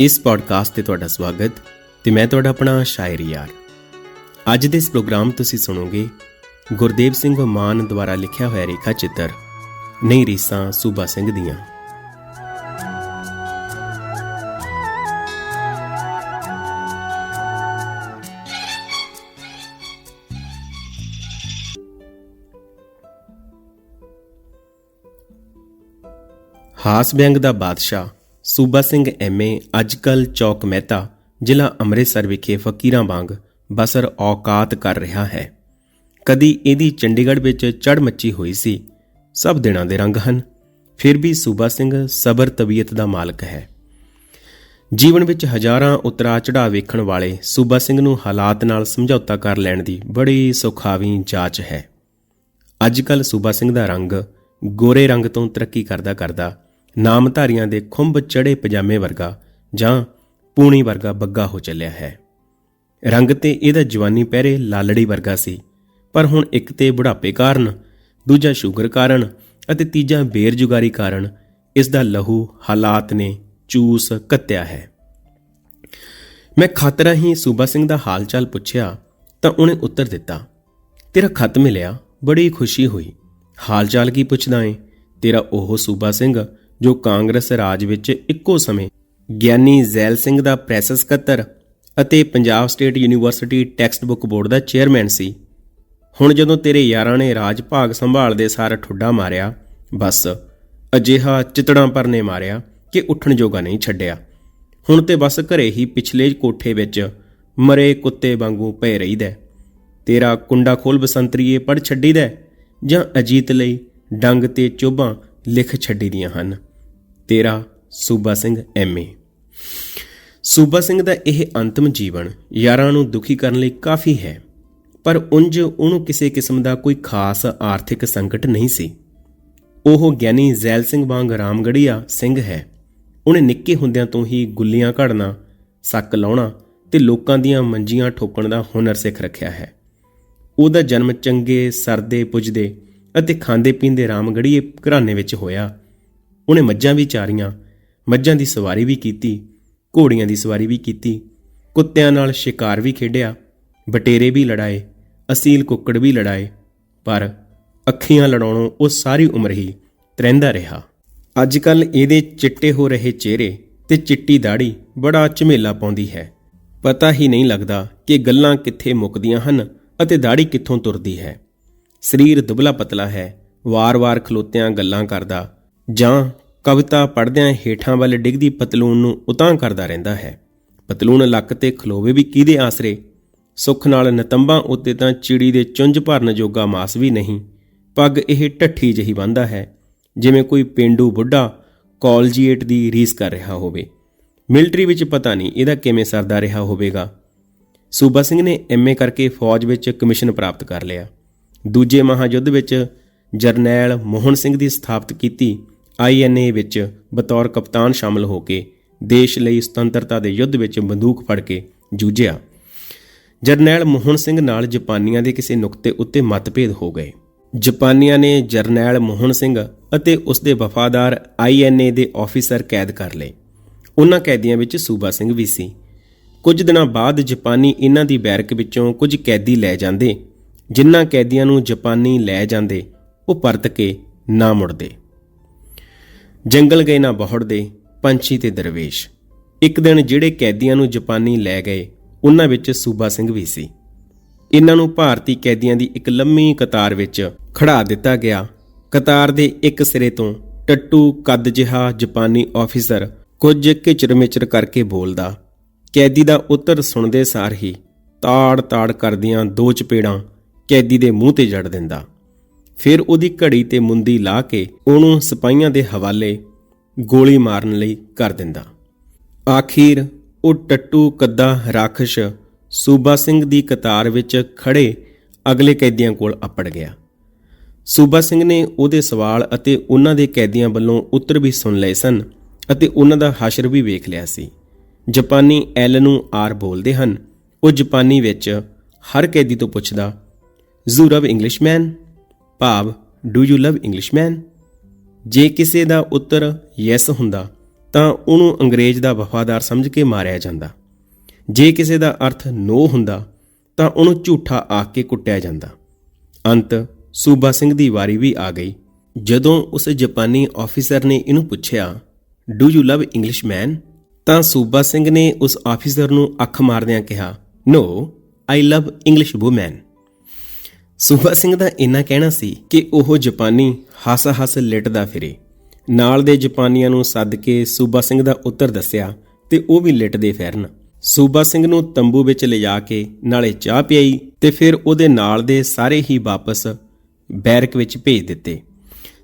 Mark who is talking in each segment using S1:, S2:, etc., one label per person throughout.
S1: ਇਸ ਪੋਡਕਾਸਟ ਤੇ ਤੁਹਾਡਾ ਸਵਾਗਤ ਤੇ ਮੈਂ ਤੁਹਾਡਾ ਆਪਣਾ ਸ਼ਾਇਰ ਯਾਰ। ਅੱਜ ਦੇ ਇਸ ਪ੍ਰੋਗਰਾਮ ਤੁਸੀਂ ਸੁਣੋਗੇ ਗੁਰਦੇਵ ਸਿੰਘ ਮਾਨ ਦੁਆਰਾ ਲਿਖਿਆ ਹੋਇਆ ਰੇਖਾ ਚਿੱਤਰ ਨਹੀਂ ਰੀਸਾਂ ਸੂਬਾ ਸਿੰਘ ਦੀਆਂ। ਹਾਸ ਵਿਅੰਗ ਦਾ ਬਾਦਸ਼ਾਹ ਸੂਬਾ ਸਿੰਘ ਐਮਏ ਅੱਜਕੱਲ ਚੌਕ ਮਹਿਤਾ, ਜ਼ਿਲ੍ਹਾ ਅੰਮ੍ਰਿਤਸਰ ਵਿਖੇ ਫਕੀਰਾਂ ਵਾਂਗ ਬਸਰ ਔਕਾਤ ਕਰ ਰਿਹਾ ਹੈ। ਕਦੀ ਇਹਦੀ ਚੰਡੀਗੜ੍ਹ ਵਿੱਚ ਚੜ ਮੱਚੀ ਹੋਈ ਸੀ। ਸਭ ਦਿਨਾਂ ਦੇ ਰੰਗ ਹਨ। ਫਿਰ ਵੀ ਸੂਬਾ ਸਿੰਘ ਸਬਰ ਤਬੀਅਤ ਦਾ ਮਾਲਕ ਹੈ। ਜੀਵਨ ਵਿੱਚ ਹਜ਼ਾਰਾਂ ਉਤਰਾ ਚੜਾ ਵੇਖਣ ਵਾਲੇ ਸੂਬਾ ਸਿੰਘ ਨੂੰ ਹਾਲਾਤ ਨਾਲ ਸਮਝੌਤਾ ਕਰ ਲੈਣ ਦੀ ਬੜੀ ਸੁਖਾਵੀਂ ਜਾਚ ਹੈ। ਅੱਜ ਅੱਜਕੱਲ ਸੂਬਾ ਸਿੰਘ ਦਾ ਰੰਗ ਗੋਰੇ ਰੰਗ ਤੋਂ ਤਰੱਕੀ ਕਰਦਾ ਕਰਦਾ ਨਾਮਧਾਰੀਆਂ ਦੇ ਖੁੰਭ ਚੜੇ ਪਜਾਮੇ ਵਰਗਾ ਜਾਂ ਪੂਣੀ ਵਰਗਾ ਬੱਗਾ ਹੋ ਚੱਲਿਆ ਹੈ। ਰੰਗ ਤੇ ਇਹਦਾ ਜਵਾਨੀ ਪਹਿਰੇ ਲਾਲੜੀ ਵਰਗਾ ਸੀ, ਪਰ ਹੁਣ ਇੱਕ ਤੇ ਬੁਢਾਪੇ ਕਾਰਨ, ਦੂਜਾ ਸ਼ੂਗਰ ਕਾਰਨ ਅਤੇ ਤੀਜਾ ਬੇਰਜੁਗਾਰੀ ਕਾਰਨ ਇਸ ਦਾ ਲਹੂ, ਹਾਲਾਤ ਨੇ ਚੂਸ ਕੱਤਿਆ ਹੈ। ਮੈਂ ਖਾਤਰਾ ਹੀ ਸੂਬਾ ਸਿੰਘ ਦਾ ਹਾਲ ਚਾਲ ਪੁੱਛਿਆ ਤਾਂ ਉਹਨੇ ਉੱਤਰ ਦਿੱਤਾ, ਤੇਰਾ ਖਤ ਮਿਲਿਆ, ਬੜੀ ਖੁਸ਼ੀ ਹੋਈ। ਹਾਲ ਚਾਲ ਕੀ ਪੁੱਛਦਾ ਏ? ਤੇਰਾ ਉਹ ਸੂਬਾ ਸਿੰਘ ਜੋ ਕਾਂਗਰਸ ਰਾਜ ਵਿੱਚ ਇੱਕੋ ਸਮੇਂ ਗਿਆਨੀ ਜ਼ੈਲ ਸਿੰਘ ਦਾ ਪ੍ਰੈਸ ਸਕੱਤਰ ਅਤੇ Punjab state university textbook board ਦਾ ਚੇਅਰਮੈਨ ਸੀ। ਹੁਣ ਜਦੋਂ ਤੇਰੇ ਯਾਰਾਂ ਨੇ ਰਾਜ ਭਾਗ ਸੰਭਾਲਦੇ ਸਾਰ ਠੁੱਡਾ ਮਾਰਿਆ, ਬਸ ਅਜਿਹਾ ਚਿਤੜਾਂ ਪਰ ਨੇ ਮਾਰਿਆ ਕਿ ਉੱਠਣ ਜੋਗਾ ਨਹੀਂ ਛੱਡਿਆ। ਹੁਣ ਤੇ ਬਸ ਘਰੇ ਹੀ ਪਿਛਲੇ ਕੋਠੇ ਵਿੱਚ ਮਰੇ ਕੁੱਤੇ ਵਾਂਗੂ ਪਏ ਰਹੀਦਾ ਤੇਰਾ ਕੁੰਡਾ ਖੋਲ ਬਸੰਤਰੀਏ ਪੜ ਛੱਡੀਦਾ ਜਾਂ ਅਜੀਤ ਲਈ ਡੰਗ ਤੇ ਚੋਭਾਂ ਲਿਖ ਛੱਡੀ ਦੀਆਂ ਹਨ। ਤੇਰਾ ਸੂਬਾ ਸਿੰਘ ਐਮਏ। ਸੂਬਾ ਸਿੰਘ ਦਾ ਇਹ ਅੰਤਮ ਜੀਵਨ ਯਾਰਾਂ ਨੂੰ ਦੁਖੀ ਕਰਨ ਲਈ ਕਾਫੀ ਹੈ, ਪਰ ਉੰਜ ਉਹਨੂੰ ਕਿਸੇ ਕਿਸਮ ਦਾ ਕੋਈ ਖਾਸ ਆਰਥਿਕ ਸੰਕਟ ਨਹੀਂ ਸੀ। ਉਹ ਗਿਆਨੀ ਜ਼ੈਲ ਸਿੰਘ ਵਾਂਗ ਰਾਮਗੜੀਆ ਸਿੰਘ ਹੈ। ਉਹਨੇ ਨਿੱਕੇ ਹੁੰਦਿਆਂ ਤੋਂ ਹੀ ਗੁੱਲੀਆਂ ਘੜਨਾ, ਸੱਕ ਲਾਉਣਾ ਤੇ ਲੋਕਾਂ ਦੀਆਂ ਮੰਜੀਆਂ ਠੋਕਣ ਦਾ ਹੁਨਰ ਸਿੱਖ ਰੱਖਿਆ ਹੈ। ਉਹਦਾ ਜਨਮ ਚੰਗੇ, ਸਰਦੇ, ਪੁੱਜਦੇ ਅਤੇ ਖਾਂਦੇ ਪੀਂਦੇ ਰਾਮਗੜੀਏ ਘਰਾਣੇ ਵਿੱਚ ਹੋਇਆ। ਉਹਨੇ ਮੱਝਾਂ ਵੀ ਚਾਰੀਆਂ, ਮੱਝਾਂ ਦੀ ਸਵਾਰੀ ਵੀ ਕੀਤੀ, ਘੋੜੀਆਂ ਦੀ ਸਵਾਰੀ ਵੀ ਕੀਤੀ, ਕੁੱਤਿਆਂ ਨਾਲ ਸ਼ਿਕਾਰ ਵੀ ਖੇਡਿਆ, ਬਟੇਰੇ ਵੀ ਲੜਾਏ, ਅਸੀਲ ਕੁੱਕੜ ਵੀ ਲੜਾਏ, ਪਰ ਅੱਖੀਆਂ ਲੜਾਉਣੋਂ ਉਹ ਸਾਰੀ ਉਮਰ ਹੀ ਤਰੰਦਾ ਰਿਹਾ। ਅੱਜ ਕੱਲ ਇਹਦੇ ਚਿੱਟੇ ਹੋ ਰਹੇ ਚਿਹਰੇ ਤੇ ਚਿੱਟੀ ਦਾੜੀ ਬੜਾ ਝਮੇਲਾ ਪਾਉਂਦੀ ਹੈ। ਪਤਾ ਹੀ ਨਹੀਂ ਲੱਗਦਾ ਕਿ ਗੱਲਾਂ ਕਿੱਥੇ ਮੁੱਕਦੀਆਂ ਹਨ ਅਤੇ ਦਾੜੀ ਕਿੱਥੋਂ ਤੁਰਦੀ ਹੈ। ਸਰੀਰ ਦੁਬਲਾ ਪਤਲਾ ਹੈ, ਵਾਰ-ਵਾਰ ਖਲੋਤਿਆਂ ਗੱਲਾਂ ਕਰਦਾ ਜਾਂ ਕਵਿਤਾ ਪੜ੍ਹਦਿਆਂ ਹੇਠਾਂ ਵੱਲ ਡਿੱਗਦੀ ਪਤਲੂਨ ਨੂੰ ਉਤਾਂ ਕਰਦਾ ਰਹਿੰਦਾ ਹੈ। ਪਤਲੂਨ ਲੱਕ ਤੇ ਖਲੋਵੇ ਵੀ ਕਿਹਦੇ ਆਸਰੇ? ਸੁੱਖ ਨਾਲ ਨਤੰਬਾਂ ਉੱਤੇ ਤਾਂ ਚਿੜੀ ਦੇ ਚੁੰਝ ਭਰਨ ਜੋਗਾ ਮਾਸ ਵੀ ਨਹੀਂ। ਪੱਗ ਇਹ ਢੱਠੀ ਜਹੀ ਬੰਦਾ ਹੈ, ਜਿਵੇਂ ਕੋਈ ਪਿੰਡੂ ਬੁੱਢਾ ਕਾਲਜੀਏਟ ਦੀ ਰੀਸ ਕਰ ਰਿਹਾ ਹੋਵੇ। ਮਿਲਟਰੀ ਵਿੱਚ ਪਤਾ ਨਹੀਂ ਇਹਦਾ ਕਿਵੇਂ ਸਰਦਾ ਰਿਹਾ ਹੋਵੇਗਾ। ਸੂਬਾ ਸਿੰਘ ਨੇ ਐਮਏ ਕਰਕੇ ਫੌਜ ਵਿੱਚ ਕਮਿਸ਼ਨ ਪ੍ਰਾਪਤ ਕਰ ਲਿਆ। ਦੂਜੇ ਮਹਾਯੁੱਧ ਵਿੱਚ ਜਰਨੈਲ ਮੋਹਨ ਸਿੰਘ ਦੀ ਸਥਾਪਿਤ ਕੀਤੀ। ਆਈਐਨਏ ਵਿੱਚ ਬਤੌਰ ਕਪਤਾਨ ਸ਼ਾਮਲ ਹੋ ਕੇ ਦੇਸ਼ ਲਈ ਸੁਤੰਤਰਤਾ ਦੇ ਯੁੱਧ ਵਿੱਚ ਬੰਦੂਕ ਫੜ ਕੇ ਜੂਝਿਆ। ਜਰਨੈਲ ਮੋਹਨ ਸਿੰਘ ਨਾਲ ਜਾਪਾਨੀਆਂ ਦੇ ਕਿਸੇ ਨੁਕਤੇ ਉੱਤੇ ਮਤਭੇਦ ਹੋ ਗਏ। ਜਾਪਾਨੀਆਂ ਨੇ ਜਰਨੈਲ ਮੋਹਨ ਸਿੰਘ ਅਤੇ ਉਸ ਦੇ ਵਫਾਦਾਰ ਆਈਐਨਏ ਦੇ ਆਫੀਸਰ ਕੈਦ ਕਰ ਲਏ। ਉਹਨਾਂ ਕੈਦੀਆਂ ਵਿੱਚ ਸੂਬਾ ਸਿੰਘ ਵੀ ਸੀ। ਕੁਝ ਦਿਨਾਂ ਬਾਅਦ ਜਾਪਾਨੀ ਇਹਨਾਂ ਦੀ ਬੈਰਕ ਵਿੱਚੋਂ ਕੁਝ ਕੈਦੀ ਲੈ ਜਾਂਦੇ ਜਿਨ੍ਹਾਂ ਕੈਦੀਆਂ ਨੂੰ ਜਾਪਾਨੀ ਲੈ ਜਾਂਦੇ, ਉਹ ਪਰਤ ਕੇ ਨਾ ਮੁੜਦੇ। ਜੰਗਲ ਗਏ ਨਾ ਬਹੁੜਦੇ, ਪੰਛੀ ਤੇ ਦਰਵੇਸ਼। ਇੱਕ ਦਿਨ ਜਿਹੜੇ ਕੈਦੀਆਂ ਨੂੰ ਜਾਪਾਨੀ ਲੈ ਗਏ, ਉਹਨਾਂ ਵਿੱਚ ਸੂਬਾ ਸਿੰਘ ਵੀ ਸੀ। ਇਹਨਾਂ ਨੂੰ ਭਾਰਤੀ ਕੈਦੀਆਂ ਦੀ ਇੱਕ ਲੰਮੀ ਕਤਾਰ ਵਿੱਚ ਖੜਾ ਦਿੱਤਾ ਗਿਆ। ਕਤਾਰ ਦੇ ਇੱਕ ਸਿਰੇ ਤੋਂ ਟੱਟੂ ਕੱਦ ਜਿਹਾ ਜਾਪਾਨੀ ਆਫੀਸਰ ਕੁਝ ਕਿਚਰ-ਮਿਚਰ ਕਰਕੇ ਬੋਲਦਾ, ਕੈਦੀ ਦਾ ਉੱਤਰ ਸੁਣਦੇ ਸਾਰ ਹੀ ਤਾੜ-ਤਾੜ ਕਰਦੀਆਂ ਦੋ ਚਪੇੜਾਂ ਕੈਦੀ ਦੇ ਮੂੰਹ ਤੇ ਜੜ ਦਿੰਦਾ। ਫਿਰ ਉਹਦੀ ਘੜੀ ਤੇ ਮੁੰਦੀ ਲਾ ਕੇ ਉਹਨੂੰ ਸਿਪਾਹੀਆਂ ਦੇ ਹਵਾਲੇ ਗੋਲੀ ਮਾਰਨ ਲਈ ਕਰ ਦਿੰਦਾ। ਆਖੀਰ ਉਹ ਟੱਟੂ ਕੱਦਾ ਰਾਖਸ਼ ਸੂਬਾ ਸਿੰਘ ਦੀ ਕਤਾਰ ਵਿੱਚ ਖੜੇ ਅਗਲੇ ਕੈਦੀਆਂ ਕੋਲ ਅੱਪੜ ਗਿਆ। ਸੂਬਾ ਸਿੰਘ ਨੇ ਉਹਦੇ ਸਵਾਲ ਅਤੇ ਉਹਨਾਂ ਦੇ ਕੈਦੀਆਂ ਵੱਲੋਂ ਉੱਤਰ ਵੀ ਸੁਣ ਲਏ ਸਨ ਅਤੇ ਉਹਨਾਂ ਦਾ ਹਸ਼ਰ ਵੀ ਵੇਖ ਲਿਆ ਸੀ। ਜਾਪਾਨੀ ਐਲ ਨੂੰ ਆਰ ਬੋਲਦੇ ਹਨ। ਉਹ ਜਾਪਾਨੀ ਵਿੱਚ ਹਰ ਕੈਦੀ ਤੋਂ ਪੁੱਛਦਾ, ਜ਼ੂ ਲਵ ਇੰਗਲਿਸ਼ਮੈਨ ਭਾਵ ਡੂ ਯੂ ਲਵ ਇੰਗਲਿਸ਼ਮੈਨ ਜੇ ਕਿਸੇ ਦਾ ਉੱਤਰ ਯੈਸ ਹੁੰਦਾ, ਤਾਂ ਉਹਨੂੰ ਅੰਗਰੇਜ਼ ਦਾ ਵਫਾਦਾਰ ਸਮਝ ਕੇ ਮਾਰਿਆ ਜਾਂਦਾ। ਜੇ ਕਿਸੇ ਦਾ ਅਰਥ ਨੋ ਹੁੰਦਾ, ਤਾਂ ਉਹਨੂੰ ਝੂਠਾ ਆਖ ਕੇ ਕੁੱਟਿਆ ਜਾਂਦਾ। ਅੰਤ, ਸੂਬਾ ਸਿੰਘ ਦੀ ਵਾਰੀ ਵੀ ਆ ਗਈ। ਜਦੋਂ ਉਸ ਜਾਪਾਨੀ ਆਫੀਸਰ ਨੇ ਇਹਨੂੰ ਪੁੱਛਿਆ do you love English man ਤਾਂ ਸੂਬਾ ਸਿੰਘ ਨੇ ਉਸ ਆਫੀਸਰ ਨੂੰ ਅੱਖ ਮਾਰਦਿਆਂ ਕਿਹਾ no I love English woman ਸੂਬਾ ਸਿੰਘ ਦਾ ਇੰਨਾ ਕਹਿਣਾ ਸੀ ਕਿ ਉਹ ਜਾਪਾਨੀ ਹੱਸ-ਹੱਸ ਲਿਟਦਾ ਫਿਰੇ। ਨਾਲ ਦੇ ਜਾਪਾਨੀਆਂ ਨੂੰ ਸੱਦ ਕੇ ਸੂਬਾ ਸਿੰਘ ਦਾ ਉੱਤਰ ਦੱਸਿਆ ਤੇ ਉਹ ਵੀ ਲਿਟਦੇ ਫਿਰਨ। ਸੂਬਾ ਸਿੰਘ ਨੂੰ ਤੰਬੂ ਵਿੱਚ ਲਿਜਾ ਕੇ ਨਾਲੇ ਚਾਹ ਪਿਆਈ ਤੇ ਫਿਰ ਉਹਦੇ ਨਾਲ ਦੇ ਸਾਰੇ ਹੀ ਵਾਪਸ ਬੈਰਕ ਵਿੱਚ ਭੇਜ ਦਿੱਤੇ।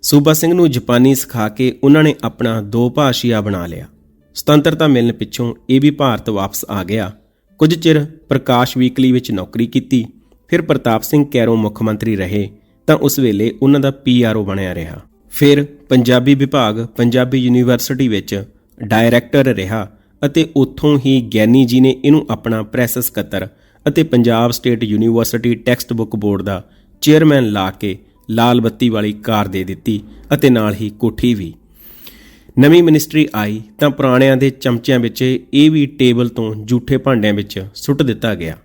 S1: ਸੂਬਾ ਸਿੰਘ ਨੂੰ ਜਾਪਾਨੀ ਸਿਖਾ ਕੇ ਉਹਨਾਂ ਨੇ ਆਪਣਾ ਦੋ ਭਾਸ਼ੀਆ ਬਣਾ ਲਿਆ। ਸੁਤੰਤਰਤਾ ਮਿਲਣ ਪਿੱਛੋਂ ਇਹ ਵੀ ਭਾਰਤ ਵਾਪਸ ਆ ਗਿਆ। ਕੁਝ ਚਿਰ ਪ੍ਰਕਾਸ਼ ਵੀਕਲੀ ਵਿੱਚ ਨੌਕਰੀ ਕੀਤੀ ਫਿਰ ਪ੍ਰਤਾਪ ਸਿੰਘ ਕੈਰੋਂ ਮੁੱਖ ਮੰਤਰੀ ਰਹੇ ਤਾਂ ਉਸ ਵੇਲੇ ਉਹਨਾਂ ਦਾ ਪੀਆਰਓ ਬਣਿਆ ਰਿਹਾ। ਫਿਰ ਪੰਜਾਬੀ ਵਿਭਾਗ, ਪੰਜਾਬੀ ਯੂਨੀਵਰਸਿਟੀ ਵਿੱਚ ਡਾਇਰੈਕਟਰ ਰਿਹਾ ਅਤੇ ਉੱਥੋਂ ਹੀ ਗਿਆਨੀ ਜੀ ਨੇ ਇਹਨੂੰ ਆਪਣਾ ਪ੍ਰੈਸ ਸਕੱਤਰ ਅਤੇ Punjab state university textbook board ਦਾ ਚੇਅਰਮੈਨ ਲਾ ਕੇ ਲਾਲ ਬੱਤੀ ਵਾਲੀ ਕਾਰ ਦੇ ਦਿੱਤੀ ਅਤੇ ਨਾਲ ਹੀ ਕੋਠੀ ਵੀ। ਨਵੀਂ ਮਿਨਿਸਟਰੀ ਆਈ ਤਾਂ ਪੁਰਾਣਿਆਂ ਦੇ ਚਮਚਿਆਂ ਵਿੱਚ ਇਹ ਵੀ ਟੇਬਲ ਤੋਂ ਝੂਠੇ ਭਾਂਡਿਆਂ ਵਿੱਚ ਸੁੱਟ ਦਿੱਤਾ ਗਿਆ।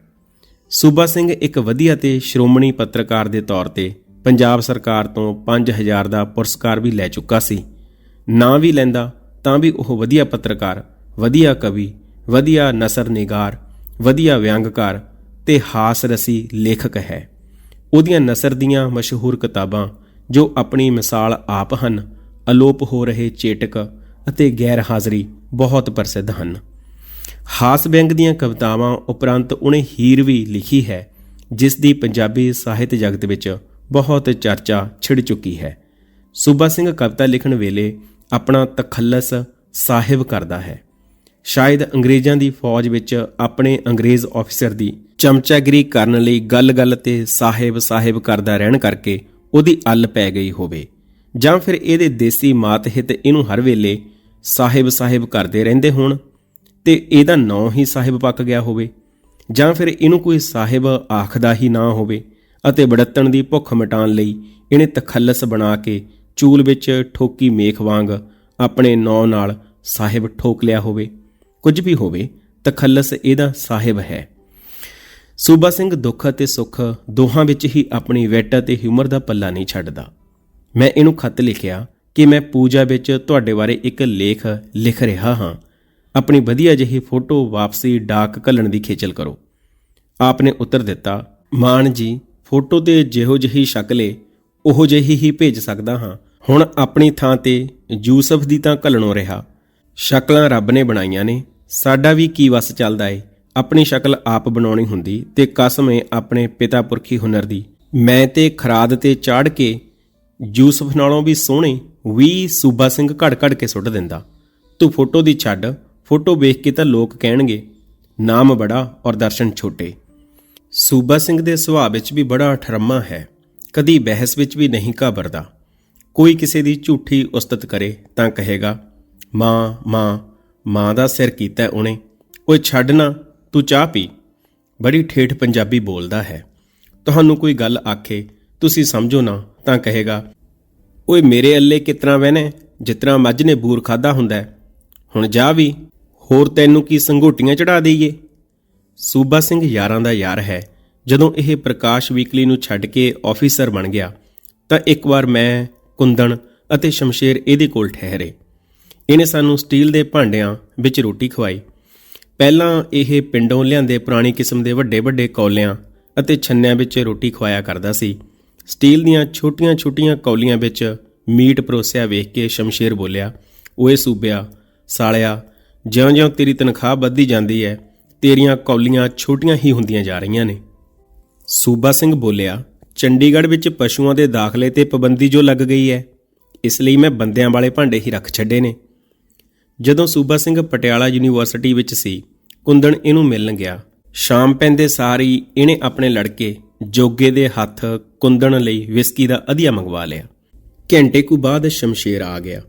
S1: ਸੂਬਾ ਸਿੰਘ ਇੱਕ ਵਧੀਆ ਤੇ ਸ਼੍ਰੋਮਣੀ ਪੱਤਰਕਾਰ ਦੇ ਤੌਰ ਤੇ ਪੰਜਾਬ ਸਰਕਾਰ ਤੋਂ 5000 ਦਾ ਪੁਰਸਕਾਰ ਵੀ ਲੈ ਚੁੱਕਾ ਸੀ। ਨਾ ਵੀ ਲੈਂਦਾ, ਤਾਂ ਵੀ ਉਹ ਵਧੀਆ ਪੱਤਰਕਾਰ, ਵਧੀਆ ਕਵੀ, ਵਧੀਆ ਨਸਰ ਨਿਗਾਰ, ਵਧੀਆ ਵਿਅੰਗਕਾਰ ਤੇ ਹਾਸ ਰਸੀ ਲੇਖਕ ਹੈ। ਉਹਦੀਆਂ ਨਸਰ ਦੀਆਂ ਮਸ਼ਹੂਰ ਕਿਤਾਬਾਂ ਜੋ ਆਪਣੀ ਮਿਸਾਲ ਆਪ ਹਨ, ਅਲੋਪ ਹੋ ਰਹੇ ਚੇਟਕ ਅਤੇ ਗੈਰ ਹਾਜ਼ਰੀ ਬਹੁਤ ਪ੍ਰਸਿੱਧ ਹਨ। ਹਾਸ ਵਿਅੰਗ ਦੀਆਂ ਕਵਿਤਾਵਾਂ ਉਪਰੰਤ ਉਹਨੇ ਹੀਰ ਵੀ ਲਿਖੀ ਹੈ, ਜਿਸ ਦੀ ਪੰਜਾਬੀ ਸਾਹਿਤ ਜਗਤ ਵਿੱਚ ਬਹੁਤ ਚਰਚਾ ਛਿੜ ਚੁੱਕੀ ਹੈ। ਸੂਬਾ ਸਿੰਘ ਕਵਿਤਾ ਲਿਖਣ ਵੇਲੇ ਆਪਣਾ ਤਖੱਲਸ ਸਾਹਿਬ ਕਰਦਾ ਹੈ। ਸ਼ਾਇਦ ਅੰਗਰੇਜ਼ਾਂ ਦੀ ਫੌਜ ਵਿੱਚ ਆਪਣੇ ਅੰਗਰੇਜ਼ ਅਫਸਰ ਦੀ ਚਮਚਾਗਰੀ ਕਰਨ ਲਈ ਗੱਲ-ਗੱਲ ਤੇ ਸਾਹਿਬ ਸਾਹਿਬ ਕਰਦਾ ਰਹਿਣ ਕਰਕੇ ਉਹਦੀ ਅੱਲ ਪੈ ਗਈ ਹੋਵੇ। ਜਾਂ ਫਿਰ ਇਹਦੇ ਦੇਸੀ ਮਾਤ ਹਿੱਤ ਇਹਨੂੰ ਹਰ ਵੇਲੇ ਸਾਹਿਬ ਸਾਹਿਬ ਕਰਦੇ ਰਹਿੰਦੇ ਹੋਣ ਤੇ ਇਹਦਾ ਨਾਂ ਹੀ ਸਾਹਿਬ ਪੱਕ ਗਿਆ ਹੋਵੇ, ਜਾਂ ਫਿਰ ਇਹਨੂੰ ਕੋਈ ਸਾਹਿਬ ਆਖਦਾ ਹੀ ਨਾ ਹੋਵੇ ਅਤੇ ਬੜਤਣ ਦੀ ਭੁੱਖ ਮਿਟਾਉਣ ਲਈ ਇਹਨੇ ਤਖੱਲਸ ਬਣਾ ਕੇ ਚੂਲ ਵਿੱਚ ਠੋਕੀ ਮੇਖ ਵਾਂਗ ਆਪਣੇ ਨਾਂ ਨਾਲ ਸਾਹਿਬ ਠੋਕ ਲਿਆ ਹੋਵੇ। ਕੁਝ ਵੀ ਹੋਵੇ, ਤਖੱਲਸ ਇਹਦਾ ਸਾਹਿਬ ਹੈ। ਸੂਬਾ ਸਿੰਘ ਦੁੱਖ ਅਤੇ ਸੁੱਖ ਦੋਹਾਂ ਵਿੱਚ ਹੀ ਆਪਣੀ ਵੈਟ ਅਤੇ ਹਿਊਮਰ ਦਾ ਪੱਲਾ ਨਹੀਂ ਛੱਡਦਾ। ਮੈਂ ਇਹਨੂੰ ਖੱਤ ਲਿਖਿਆ ਕਿ ਮੈਂ ਪੂਜਾ ਵਿੱਚ ਤੁਹਾਡੇ ਬਾਰੇ ਇੱਕ ਲੇਖ ਲਿਖ ਰਿਹਾ ਹਾਂ। ਆਪਣੀ ਵਧੀਆ ਜਿਹੀ ਫੋਟੋ ਵਾਪਸੀ ਡਾਕ ਘੱਲਣ ਦੀ ਖੇਚਲ ਕਰੋ। ਆਪ ਨੇ ਉੱਤਰ ਦਿੱਤਾ, ਮਾਨ ਜੀ, ਫੋਟੋ ਤੇ ਜਿਹੋ ਜਿਹੀ ਸ਼ਕਲੇ ਉਹੋ ਜਿਹੀ ਹੀ ਭੇਜ ਸਕਦਾ ਹਾਂ। ਹੁਣ ਆਪਣੀ ਥਾਂ ਤੇ ਯੂਸਫ ਦੀ ਤਾਂ ਘੱਲਣੋਂ ਰਿਹਾ। ਸ਼ਕਲਾਂ ਰੱਬ ਨੇ ਬਣਾਈਆਂ ਨੇ, ਸਾਡਾ ਵੀ ਕੀ ਵਸ ਚੱਲਦਾ ਏ? ਆਪਣੀ ਸ਼ਕਲ ਆਪ ਬਣਾਉਣੀ ਹੁੰਦੀ ਤੇ ਕਸਮ ਏ ਆਪਣੇ ਪਿਤਾ ਪੁਰਖੀ ਹੁਨਰ ਦੀ। ਮੈਂ ਤੇ ਖਰਾਦ ਤੇ ਚਾੜ ਕੇ ਯੂਸਫ ਨਾਲੋਂ ਵੀ ਸੋਹਣੇ ਵੀ ਸੂਬਾ ਸਿੰਘ ਘੜ ਘੜ ਕੇ ਸੁੱਟ ਦਿੰਦਾ। ਤੂੰ ਫੋਟੋ ਦੀ ਛੱਡ ਫੋਟੋ ਵੇਖ ਕੇ ਤਾਂ ਲੋਕ ਕਹਿਣਗੇ, ਨਾਮ ਬੜਾ ਔਰ ਦਰਸ਼ਨ ਛੋਟੇ। ਸੂਬਾ ਸਿੰਘ ਦੇ ਸੁਭਾਅ ਵਿੱਚ ਵੀ ਬੜਾ ਠਰਮਾ ਹੈ, ਕਦੀ ਬਹਿਸ ਵਿੱਚ ਵੀ ਨਹੀਂ ਘਾਬਰਦਾ। ਕੋਈ ਕਿਸੇ ਦੀ ਝੂਠੀ ਉਸਤਤ ਕਰੇ ਤਾਂ ਕਹੇਗਾ, ਮਾਂ ਮਾਂ ਮਾਂ ਦਾ ਸਿਰ ਕੀਤਾ ਉਹਨੇ, ਓਏ ਛੱਡ ਨਾ, ਤੂੰ ਚਾਹ ਪੀ। ਬੜੀ ਠੇਠ ਪੰਜਾਬੀ ਬੋਲਦਾ ਹੈ। ਤੁਹਾਨੂੰ ਕੋਈ ਗੱਲ ਆਖੇ, ਤੁਸੀਂ ਸਮਝੋ ਨਾ, ਤਾਂ ਕਹੇਗਾ, ਓਏ ਮੇਰੇ ਅੱਲੇ ਕਿਤਨਾ ਵਹਿਨੇ ਜਿਤਨਾ ਮੱਝ ਨੇ ਬੂਰ ਖਾਦਾ ਹੁੰਦਾ ਹੁਣ ਜਾ ਵੀ। ਹੋਰ ਤੈਨੂੰ ਕੀ ਸੰਘੋਟੀਆਂ ਚੜਾ ਦਈਏ? ਸੂਬਾ ਸਿੰਘ ਯਾਰਾਂ ਦਾ ਯਾਰ ਹੈ। ਜਦੋਂ ਇਹ ਪ੍ਰਕਾਸ਼ ਵੀਕਲੀ ਨੂੰ ਛੱਡ ਕੇ ਆਫੀਸਰ ਬਣ ਗਿਆ, ਤਾਂ ਇੱਕ ਵਾਰ ਮੈਂ ਕੁੰਦਣ ਅਤੇ ਸ਼ਮਸ਼ੇਰ ਇਹਦੇ ਕੋਲ ਠਹਿਰੇ। ਇਹਨੇ ਸਾਨੂੰ ਸਟੀਲ ਦੇ ਭਾਂਡਿਆਂ ਵਿੱਚ ਰੋਟੀ ਖਵਾਈ। ਪਹਿਲਾਂ ਇਹ ਪਿੰਡੋਂ ਲਿਆਂਦੇ ਪੁਰਾਣੀ ਕਿਸਮ ਦੇ ਵੱਡੇ ਵੱਡੇ ਕੌਲਿਆਂ ਅਤੇ ਛੰਨਿਆਂ ਵਿੱਚ ਰੋਟੀ ਖਵਾਇਆ ਕਰਦਾ ਸੀ। ਸਟੀਲ ਦੀਆਂ ਛੋਟੀਆਂ-ਛੋਟੀਆਂ ਕੌਲੀਆਂ ਵਿੱਚ ਮੀਟ ਪਰੋਸਿਆ ਵੇਖ ਕੇ ਸ਼ਮਸ਼ੇਰ ਬੋਲਿਆ, ਓਏ ਸੂਬਿਆ, ਸਾਲਿਆ ਜਿਉਂ-ਜਿਉਂ ਤੇਰੀ ਤਨਖਾਹ ਵੱਧਦੀ ਜਾਂਦੀ ਹੈ, ਤੇਰੀਆਂ ਕੌਲੀਆਂ ਛੋਟੀਆਂ ਹੀ ਹੁੰਦੀਆਂ ਜਾ ਰਹੀਆਂ ਨੇ। ਸੂਬਾ ਸਿੰਘ ਬੋਲਿਆ, ਚੰਡੀਗੜ੍ਹ ਵਿੱਚ ਪਸ਼ੂਆਂ ਦੇ ਦਾਖਲੇ ਤੇ ਪਾਬੰਦੀ ਜੋ ਲੱਗ ਗਈ ਹੈ, ਇਸ ਲਈ ਮੈਂ ਬੰਦਿਆਂ ਵਾਲੇ ਭਾਂਡੇ ਹੀ ਰੱਖ ਛੱਡੇ ਨੇ। ਜਦੋਂ ਸੂਬਾ ਸਿੰਘ ਪਟਿਆਲਾ ਯੂਨੀਵਰਸਿਟੀ ਵਿੱਚ ਸੀ, ਕੁੰਦਣ ਇਹਨੂੰ ਮਿਲਣ ਗਿਆ। ਸ਼ਾਮ ਪੈਂਦੇ ਸਾਰੀ ਇਹਨੇ ਆਪਣੇ ਲੜਕੇ, ਜੋਗੇ ਦੇ ਹੱਥ ਕੁੰਦਣ ਲਈ ਵਿਸਕੀ ਦਾ ਅਧਿਆ ਮੰਗਵਾ ਲਿਆ। ਘੰਟੇ ਕੁ ਬਾਅਦ ਸ਼ਮਸ਼ੇਰ ਆ ਗਿਆ।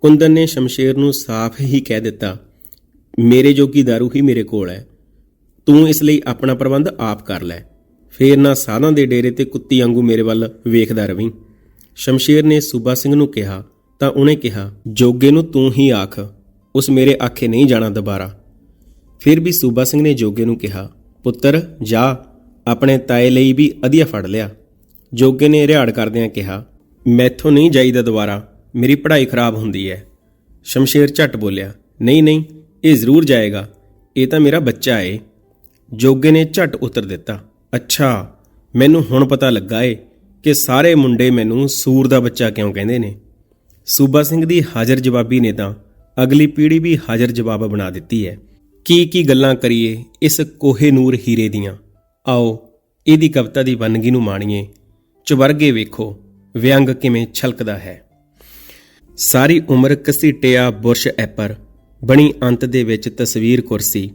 S1: ਕੁੰਦਨ ਨੇ ਸ਼ਮਸ਼ੇਰ ਨੂੰ ਸਾਫ਼ ਹੀ ਕਹਿ ਦਿੱਤਾ ਮੇਰੇ ਜੋਗੀ दारू ਹੀ ਮੇਰੇ ਕੋਲ ਹੈ। ਤੂੰ ਇਸ ਲਈ ਆਪਣਾ ਪ੍ਰਬੰਧ ਆਪ ਕਰ ਲੈ। ਫੇਰ ਨਾ ਸਾਧਾਂ ਦੇ ਡੇਰੇ ਤੇ ਕੁੱਤੀ ਵਾਂਗੂ ਮੇਰੇ ਵੱਲ ਵੇਖਦਾ ਰਵੀਂ। ਸ਼ਮਸ਼ੇਰ ਨੇ ਸੂਬਾ ਸਿੰਘ ਨੂੰ ਕਿਹਾ, ਤਾਂ ਉਹਨੇ ਕਿਹਾ, ਜੋਗੇ ਨੂੰ ਤੂੰ ਹੀ ਆਖ, ਉਸ ਮੇਰੇ ਆਖੇ ਨਹੀਂ ਜਾਣਾ ਦੁਬਾਰਾ। ਫਿਰ ਵੀ ਸੂਬਾ ਸਿੰਘ ਨੇ ਜੋਗੇ ਨੂੰ ਕਿਹਾ, ਪੁੱਤਰ, ਜਾ, ਆਪਣੇ ਤਾਏ ਲਈ ਵੀ ਅਧੀਆ ਫੜ ਲਿਆ। ਜੋਗੇ ਨੇ ਰਿਹਾੜ ਕਰਦਿਆਂ ਕਿਹਾ, ਮੈਥੋਂ ਨਹੀਂ ਜਾਈਦਾ ਦੁਬਾਰਾ, ਮੇਰੀ ਪੜ੍ਹਾਈ ਖਰਾਬ ਹੁੰਦੀ ਹੈ। ਸ਼ਮਸ਼ੇਰ ਝੱਟ ਬੋਲਿਆ, ਨਹੀਂ ਨਹੀਂ ਇਹ ਜ਼ਰੂਰ ਜਾਏਗਾ। ਇਹ ਤਾਂ ਮੇਰਾ ਬੱਚਾ ਏ। ਜੋਗੇ ਨੇ ਝੱਟ ਉੱਤਰ ਦਿੱਤਾ। ਅੱਛਾ, ਮੈਨੂੰ ਹੁਣ ਪਤਾ ਲੱਗਾ ਏ ਕਿ ਸਾਰੇ ਮੁੰਡੇ ਮੈਨੂੰ ਸੂਰ ਦਾ ਬੱਚਾ ਕਿਉਂ ਕਹਿੰਦੇ ਨੇ। ਸੂਬਾ ਸਿੰਘ ਦੀ ਹਾਜ਼ਰ ਜਵਾਬੀ ਨੇ ਤਾਂ ਅਗਲੀ ਪੀੜ੍ਹੀ ਵੀ ਹਾਜ਼ਰ ਜਵਾਬ ਬਣਾ ਦਿੱਤੀ ਹੈ। ਕੀ ਕੀ ਗੱਲਾਂ ਕਰੀਏ ਇਸ ਕੋਹੇ ਨੂਰ ਹੀਰੇ ਦੀਆਂ। ਆਓ, ਇਹਦੀ ਕਵਿਤਾ ਦੀ ਵੰਨਗੀ ਨੂੰ ਮਾਣੀਏ। ਚਵਰਗੇ ਵੇਖੋ, ਵਿਅੰਗ ਕਿਵੇਂ ਛਲਕਦਾ ਹੈ। ਸਾਰੀ ਉਮਰ ਕਸੀਟਿਆ ਬੁਰਸ਼ ਐਪਰ ਬਣੀ ਅੰਤ ਦੇ ਵਿੱਚ ਤਸਵੀਰ ਕੁਰਸੀ।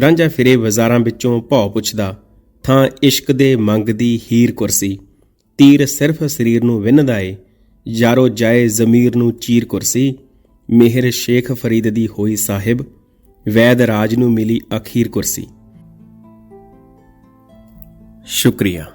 S1: ਰਾਂਝਾ ਫਿਰੇ ਬਾਜ਼ਾਰਾਂ ਵਿੱਚੋਂ ਭੌ ਪੁੱਛਦਾ, ਥਾਂ ਇਸ਼ਕ ਦੇ ਮੰਗਦੀ ਹੀਰ ਕੁਰਸੀ। ਤੀਰ ਸਿਰਫ ਸਰੀਰ ਨੂੰ ਵਿੰਨਦਾ ਏ। ਯਾਰੋ ਜਾਏ ਜ਼ਮੀਰ ਨੂੰ ਚੀਰ ਕੁਰਸੀ। ਮਿਹਰ ਸ਼ੇਖ ਫਰੀਦ ਦੀ ਹੋਈ ਸਾਹਿਬ। ਵੈਦ ਰਾਜ ਨੂੰ ਮਿਲੀ ਅਖੀਰ ਕੁਰਸੀ। ਸ਼ੁਕਰੀਆ।